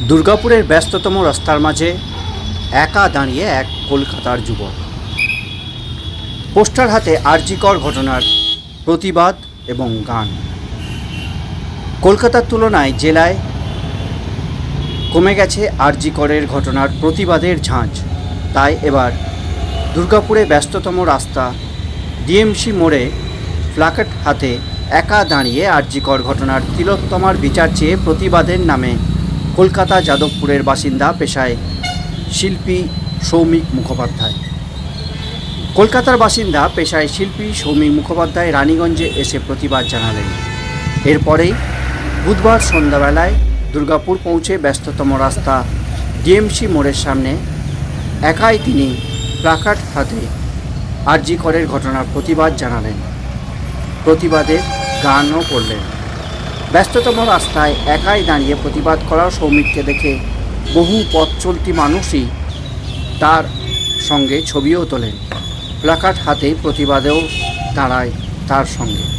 দুর্গাপুরের ব্যস্ততম রাস্তার মাঝে একা দাঁড়িয়ে এক কলকাতার যুবক। পোস্টার হাতে আরজিকর ঘটনার প্রতিবাদ এবং গান। কলকাতার তুলনায় জেলায় কমে গেছে আরজিকরের ঘটনার প্রতিবাদের ঝাঁঝ তাই এবার দুর্গাপুরে ব্যস্ততম রাস্তা, ডিএমসি মোড়ে প্লাকার্ড হাতে একা দাঁড়িয়ে আরজিকর ঘটনার তিলোত্তমার বিচার চেয়ে প্রতিবাদের নামে কলকাতা যাদবপুরের বাসিন্দা পেশায় শিল্পী সৌমিক মুখোপাধ্যায়। কলকাতার বাসিন্দা পেশায় শিল্পী সৌমিক মুখোপাধ্যায় রানীগঞ্জে এসে প্রতিবাদ জানালেন। এরপরেই বুধবার সন্ধ্যাবেলায় দুর্গাপুর পৌঁছে ব্যস্ততম রাস্তা ডিএমসি মোড়ের সামনে একাই তিনি প্লাকার্ড হাতে আরজি করের ঘটনার প্রতিবাদ জানালেন। প্রতিবাদে গানও করলেন। ব্যস্ততম রাস্তায় একাই দাঁড়িয়ে প্রতিবাদ করা সৌমিককে দেখে বহু পথ চলতি মানুষই তার সঙ্গে ছবিও তোলেন। প্লাকাট হাতেই প্রতিবাদেও দাঁড়ায় তার সঙ্গে।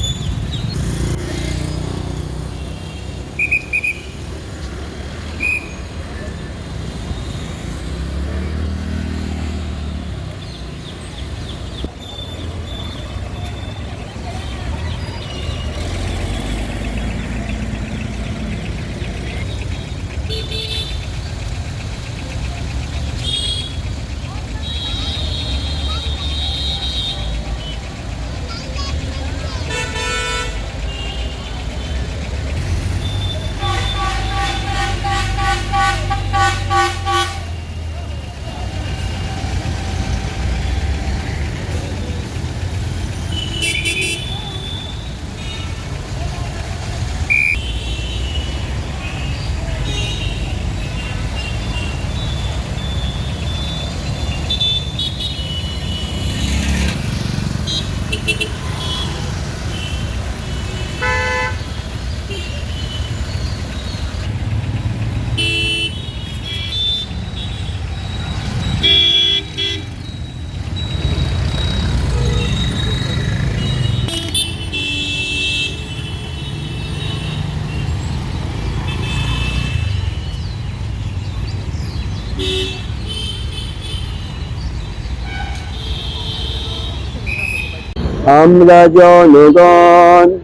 আমরা জনগণ,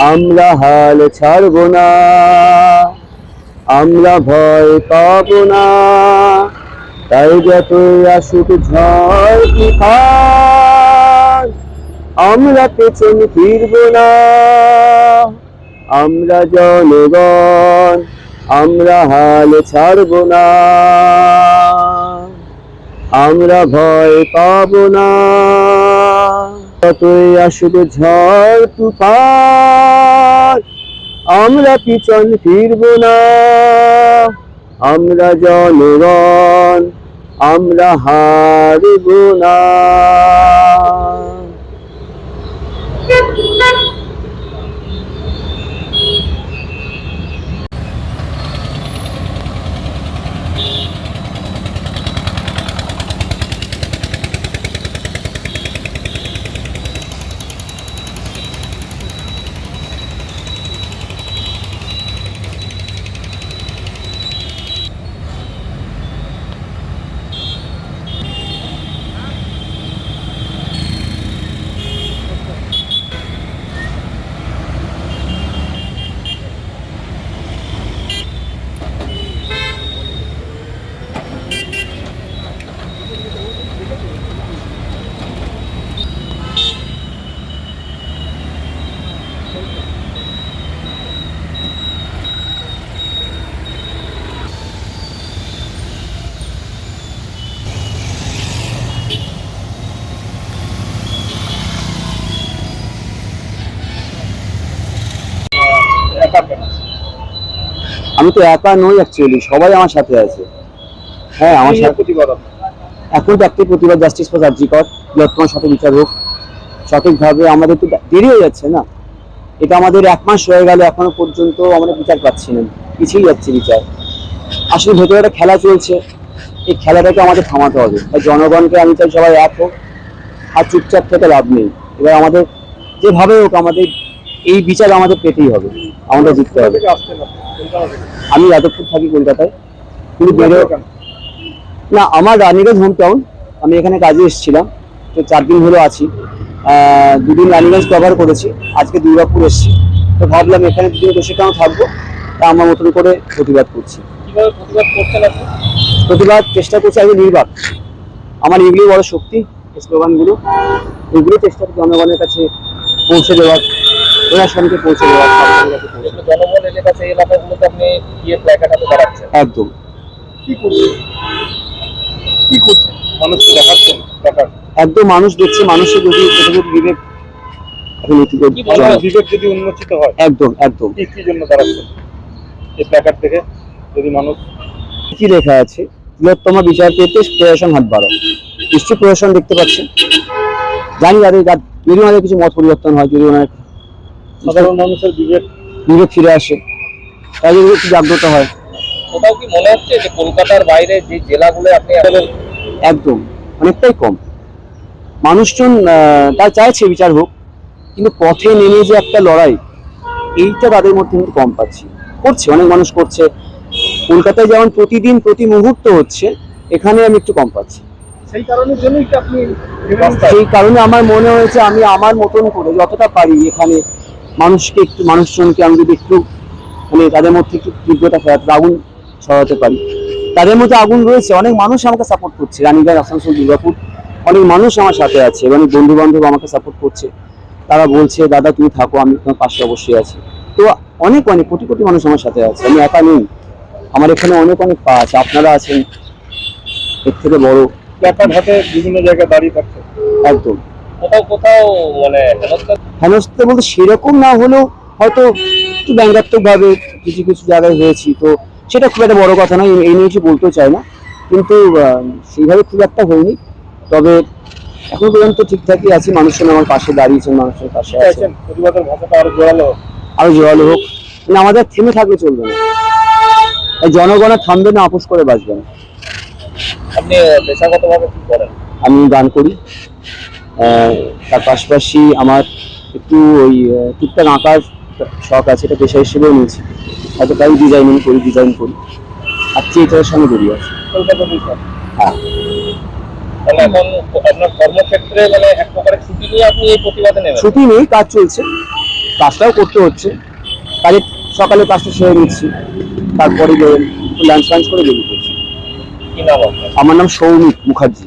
আমরা হাল ছাড়ব না। আমরা ভয় পাব না। তাই যত আসুক ঝড়, তুফান, আমরা পেছন ফিরব না। আমরা জনগণ, আমরা হাল ছাড়ব না। আমরা ভয় পাব না। যতই আসবে ঝড় তুফান আমরা পিছন ফিরব না। আমরা জনগণ আমরা হারব না। আমি তো একা নই অ্যাকচুয়ালি সবাই আমার সাথে আছে। হ্যাঁ আমার সাথে প্রতিবাদ এখন তো একটাই প্রতিবাদ জাস্টিস ফর আর্জিকর বৃহত্তমার সাথে বিচার হোক। সঠিকভাবে আমাদের তো দেরি হয়ে যাচ্ছে না। এটা আমাদের এক মাস হয়ে গেল এখনও পর্যন্ত আমরা বিচার পাচ্ছি না। পিছিয়ে যাচ্ছে বিচার। আসলে ভেতরে একটা খেলা চলছে। এই খেলাটাকে আমাদের থামাতে হবে। তাই জনগণকে আমি চাই সবাই এক হোক। আর চুপচাপ থেকে লাভ নেই। এবার আমাদের যেভাবে হোক আমাদের এই বিচার আমাদের পেতেই হবে। আমাদের জিততে হবে। আমি যাদবপুর থাকি কলকাতায়। কিন্তু বেরো। না আমার রানীগঞ্জ হোম টাউন আমি এখানে কাজে এসেছিলাম। তো চার দিন হলো আছি। দুদিন রানীগঞ্জ কভার করেছি। আজকে দুর্গাপুর এসেছি। তো ভাবলাম এখানে দুদিন বসে কেন থাকব? তা আমার মতন করে প্রতিবাদ করছি। প্রতিবাদ চেষ্টা করছি আগে নির্বাক। আমার এগুলি বড় শক্তি স্লোগানগুলো এগুলো চেষ্টা করছি জনগণের কাছে পৌঁছে দেওয়ার। প্রশাসনকে পৌঁছে কাছে যেগুলো জনবল এলাকা সেই এলাকাগুলোতে আপনি গিয়ে দাঁড়াচ্ছেন? একদম। কি করছেন কি করছেন মানুষকে দেখাচ্ছেন প্ল্যাকার্ড একদম মানুষ দেখছে মানুষের যদি কতটুকু বিবেক। বিবেক যদি উন্মোচিত হয় একদম একদম। কি কি জন্য দাঁড়াচ্ছেন? এই প্ল্যাকার্ড থেকে যদি মানুষ কি লেখা আছে? বৃহত্তম বিচার পেতে প্রশাসন হাত বাড়ো নিশ্চয়ই প্রশাসন দেখতে পাচ্ছেন জানি যাদের যদি ওনাদের কিছু মত পরিবর্তন হয় যদি ওনার সাধারণ মানুষের বিবেক বিবেক ফিরে আসে। তাই একটু জাগ্রত হয়। কোথাও কি মনে হচ্ছে যে কলকাতার বাইরে যে জেলাগুলো আপনি একদম অনেকটাই কম। মানুষজন তার চাইছে বিচার হোক কিন্তু পথে নেমে যে একটা লড়াই এইটা তাদের মধ্যে কিন্তু কম পাচ্ছি। করছে অনেক মানুষ করছে। কলকাতায় যেমন প্রতিদিন প্রতি মুহূর্ত হচ্ছে এখানে আমি একটু কম পাচ্ছি। সেই কারণের জন্যই আপনি সেই কারণে আমার মনে হয়েছে আমি আমার মতন করে যতটা পারি এখানে মানুষকে একটু মানুষজনকে আমি যদি একটু মানে তাদের মধ্যে একটু তীব্রতা ফেরাতে আগুন ছড়াতে পারি। তাদের মধ্যে আগুন রয়েছে অনেক মানুষ আমাকে সাপোর্ট করছে। রানীগঞ্জ আসানসোল দুর্গাপুর অনেক মানুষ আমার সাথে আছে এবং বন্ধু বান্ধব আমাকে সাপোর্ট করছে। তারা বলছে দাদা তুমি থাকো আমি তোমার পাশে অবশ্যই আছি। তো অনেক অনেক কোটি কোটি মানুষ আমার সাথে আছে। আমি একা নেই। আমার এখানে অনেক অনেক পা আছে। আপনারা আছেন। এর থেকে বড়। প্ল্যাকার্ড হাতে বিভিন্ন জায়গায় দাঁড়িয়ে থাকছে একদম। কোথাও কোথাও মানে হেনস্থা বলতে সেরকম না হলেও হয়তো একটু ব্যঙ্গাত্মক ভাবে কিছু কিছু জায়গায় হয়েছি। তো সেটা খুব একটা বড় কথা নয় এই নিয়ে কিছু বলতেও চাই না। কিন্তু সেইভাবে খুব একটা হয়নি। তবে এখন পর্যন্ত ঠিকঠাকই আছি। মানুষজন আমার পাশে দাঁড়িয়েছেন মানুষের পাশে আছেন। প্রতিবাদের ভাষাটা আরও জোরালো। আরও জোরালো হোক। মানে আমাদের থেমে থাকলে চলবে না। জনগণ থামবে না আপোষ করে বাঁচবে না। আপনি পেশাগতভাবে কি করেন? আমি গান করি। তার পাশাপাশি আমার একটু ওই টুকটাক আঁকার শখ আছে এটা পেশা হিসেবেও নিয়েছি। হয়তো তাই ডিজাইনিং করি ডিজাইন করি। আর থিয়েটারের সঙ্গে জড়িয়ে আছে। হ্যাঁ। আপনার কর্মক্ষেত্রে মানে এক প্রকারের ছুটি নিয়ে আপনি এই প্রতিবাদে নেবেন? ছুটি নেই কাজ চলছে। কাজটাও করতে হচ্ছে। কাজে সকালে কাজটা সেরে নিচ্ছি। তারপরে লাঞ্চ ফাঞ্চ করে বেরিয়ে পড়ছি। আমার নাম সৌমিক মুখার্জি।